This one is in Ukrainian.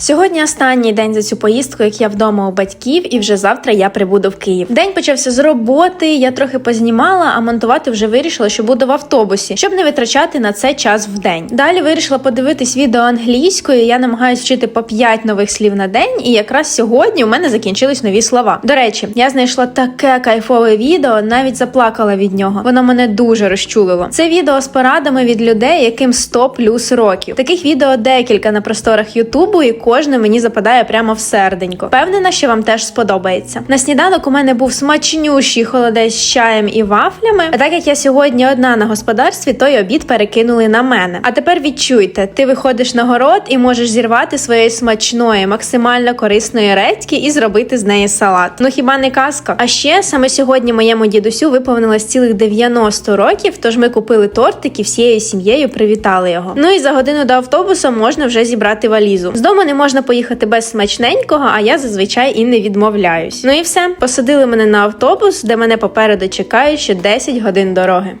Сьогодні останній день за цю поїздку, як я вдома у батьків, і вже завтра я прибуду в Київ. День почався з роботи. Я трохи познімала, а монтувати вже вирішила, що буду в автобусі, щоб не витрачати на це час в день. Далі вирішила подивитись відео англійською. Я намагаюсь вчити по 5 нових слів на день, і якраз сьогодні у мене закінчились нові слова. До речі, я знайшла таке кайфове відео, навіть заплакала від нього. Воно мене дуже розчулило. Це відео з порадами від людей, яким 100 плюс років. Таких відео декілька на просторах Ютубу, і кожне мені западає прямо в серденько. Впевнена, що вам теж сподобається. На сніданок у мене був смачнющий холодець з чаєм і вафлями. А так як я сьогодні одна на господарстві, той обід перекинули на мене. А тепер відчуйте, ти виходиш на город і можеш зірвати своєї смачної, максимально корисної редьки і зробити з неї салат. Ну хіба не казка? А ще саме сьогодні моєму дідусю виповнилось цілих 90 років. Тож ми купили тортик і всією сім'єю привітали його. Ну і за годину до автобусу можна вже зібрати валізу. З дому не можна поїхати без смачненького, а я зазвичай і не відмовляюсь. Ну і все, посадили мене на автобус, де мене попереду чекають ще 10 годин дороги.